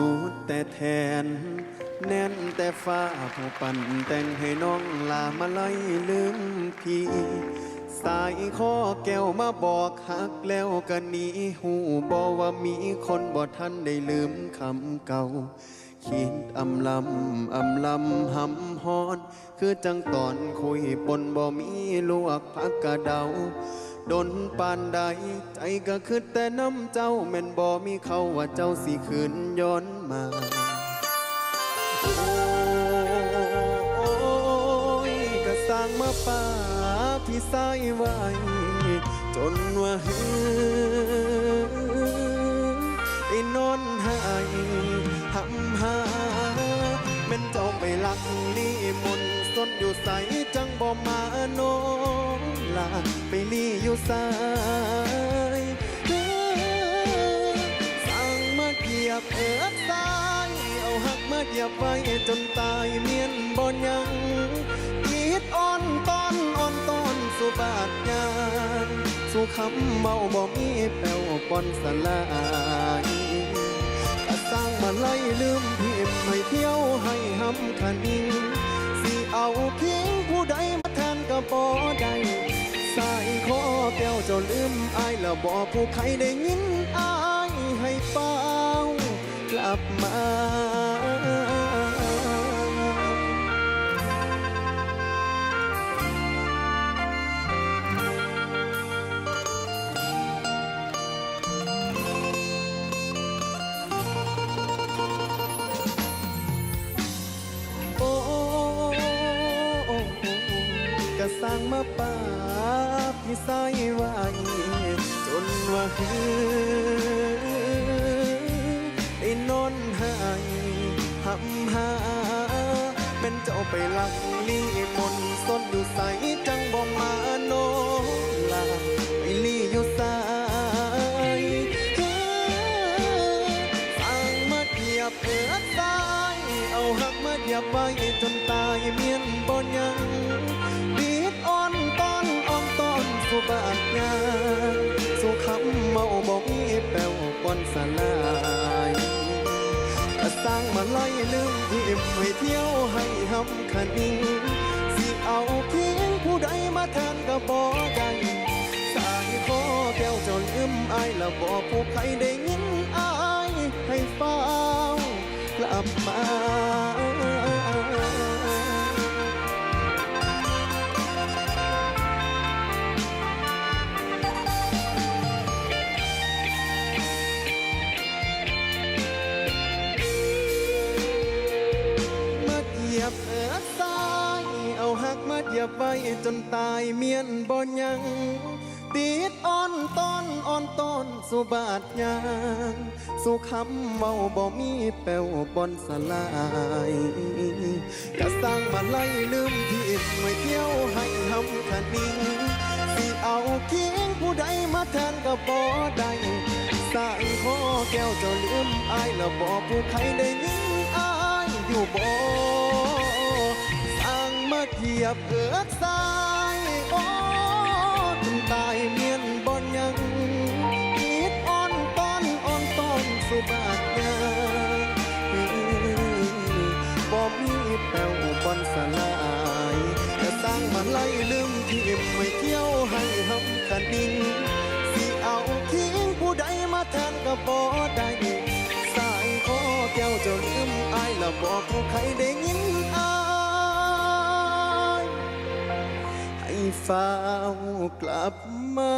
สูดแต่แทน แน่นแต่ฟ้าผู้ปั่นแต่งให้น้องลามาไล่ลืมพี่ สายข้อแก้วมาบอกหักแล้วกันนี้ หูบอกว่ามีคนบ่ทันได้ลืมคำเก่าคิดอำลำอำลำหำฮอน คือจังตอนคุยปนบ่มีลวกพักกะเดา ดนปานใด ใจก็คือแต่น้ำเจ้าแม่นบ่มีเขาว่าเจ้าสิคืนย้อนมาโอ้ยก็สร้างมาป่าพี่สายไว้จนว่าเฮือไอ้นอนหายหำหาแม่นเจ้าไปลักลีมนต์สนอยู่ใสจังบ่มาโน ลาไปลีอยู่สายสั่งมาเกียบเอิบสายเอาหักมาเหยียบไว้จนตายเมียนบ่ยังกีดอ่อนตอนอ่อนตอนสุบาดยางสู่คำเมาบ่มีแป้วปอนสลายก็สร้างมาไล่ลืมพิมพ์ให้เที่ยวให้หำคันิงสิเอาเพียงผู้ใด อายแล้วบ่ผู้ใครได้ยินอายให้เป้ากลับมาโอ้ก็สร้างมาป่าพี่สายไว้จ นว่าเฮือไอ้นอนหายหำหาเป็นเจ้าไปลักลี่มนสนอยู่ใสจังบ่มาโนลาไปลี่อยู่สายเฮ้อสร้างมาเหยียบเอือตายเอาหักมาเหยียบไว้จนตายเมียนบ่ยังบีดอ่อนตอนอ่อนตอนสุบาดยางสู่คำเมา บ่มีแป้วปอนสลายก็สร้างมาไล่ลืมทิมให้เที่ยวให้หำคันิงสิเอาเพียงผู้ใดมาแทนก็บ่ได้สายคอแก้วจนลืมอายแล้วบอกผู้ใครได้ยินอายให้เฝ้ากลับมา ไว้จนตายเมียนบ่ยังติดอ่อนตอนอ่อนตอนสุบาดยางสู่คำเมาบ่มีแป้วบอนสลายก็สร้างมาไล่ลืมที่ไว้เที่ยวให้หำคันิงสิเอาเคียงผู้ใดมาแทนก็บ่ได้สายคอแก้วเจ้าลืมอายแล้วบอกผู้ใครได้ยินอายอยู่บ่ เหยียบเอือกสายโอ้ถึงตายเมียนบ่ยังคิดอ่อนตอนอ่อนตอนสุบาดยาบ่มีแป้วบอนสลายแต่สร้างมาไล่ลืมที่ไม่เที่ยวให้หำคันดิงสิเอาเคียงผู้ใดมาแทนก็บ่ได้สายคอแก้วจ้าลืมอายล้วบอกผู้ใครได้ยิน ฝ้าวกลับมา